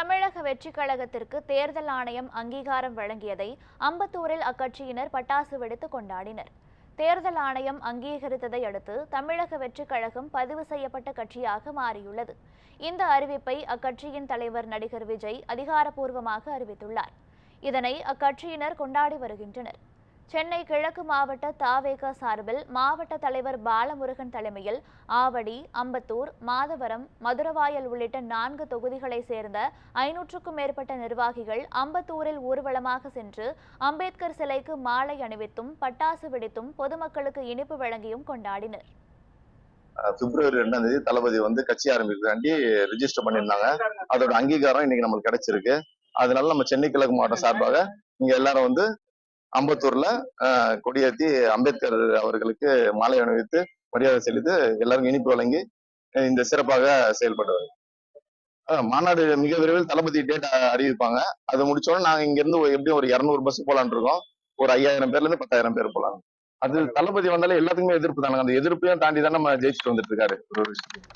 தமிழக வெற்றிக் கழகத்திற்கு தேர்தல் ஆணையம் அங்கீகாரம் வழங்கியதை அம்பத்தூரில் அக்கட்சியினர் பட்டாசு வெடித்து கொண்டாடினர். தேர்தல் ஆணையம் அங்கீகரித்ததை அடுத்து தமிழக வெற்றிக் கழகம் பதிவு செய்யப்பட்ட கட்சியாக மாறியுள்ளது. இந்த அறிவிப்பை அக்கட்சியின் தலைவர் நடிகர் விஜய் அதிகாரப்பூர்வமாக அறிவித்துள்ளார். இதனை அக்கட்சியினர் கொண்டாடி வருகின்றனர். சென்னை கிழக்கு மாவட்ட தாவேக சார்பில் மாவட்ட தலைவர் பாலமுருகன் தலைமையில் ஆவடி அம்பத்தூர் மாதவரம் மதுரவாயல் உள்ளிட்ட நான்கு தொகுதிகளைச் சேர்ந்த ஐநூற்றுக்கும் மேற்பட்ட நிர்வாகிகள் அம்பத்தூரில் ஊர்வலமாக சென்று அம்பேத்கர் சிலைக்கு மாலை அணிவித்தும் பட்டாசு வெடித்தும் பொதுமக்களுக்கு இனிப்பு வழங்கியும் கொண்டாடினர். பிப்ரவரி ரெண்டாம் தேதி தளபதி வந்து கட்சி ஆரம்பிக்கிறாண்டி ரிஜிஸ்டர் பண்ணியிருந்தாங்க. அதோட அங்கீகாரம் இன்னைக்கு நம்மளுக்கு கிடைச்சிருக்கு. அதனால நம்ம சென்னை கிழக்கு மாவட்டம் சார்பாக இங்க எல்லாரும் வந்து அம்பத்தூர்ல கொடியேற்றி அம்பேத்கர் அவர்களுக்கு மாலை அணிவித்து மரியாதை செலுத்து எல்லாரும் இனிப்பு வழங்கி இந்த சிறப்பாக செயல்படுவார். மாநாடு மிக விரைவில் தளபதி டேட் அறிவிப்பாங்க. அது முடிச்சோடனே நாங்க இங்க இருந்து எப்படியும் ஒரு இரநூறு பஸ் போலான் இருக்கோம். ஒரு ஐயாயிரம் பேர்ல இருந்து பத்தாயிரம் பேர் போலாம். அது தளபதி வந்தாலே எல்லாத்துக்குமே எதிர்ப்பு தானே அந்த எதிர்ப்பையும் தாண்டி தான் நம்ம ஜெயிச்சுட்டு வந்துட்டு இருக்காரு. ஒரு விஷயம்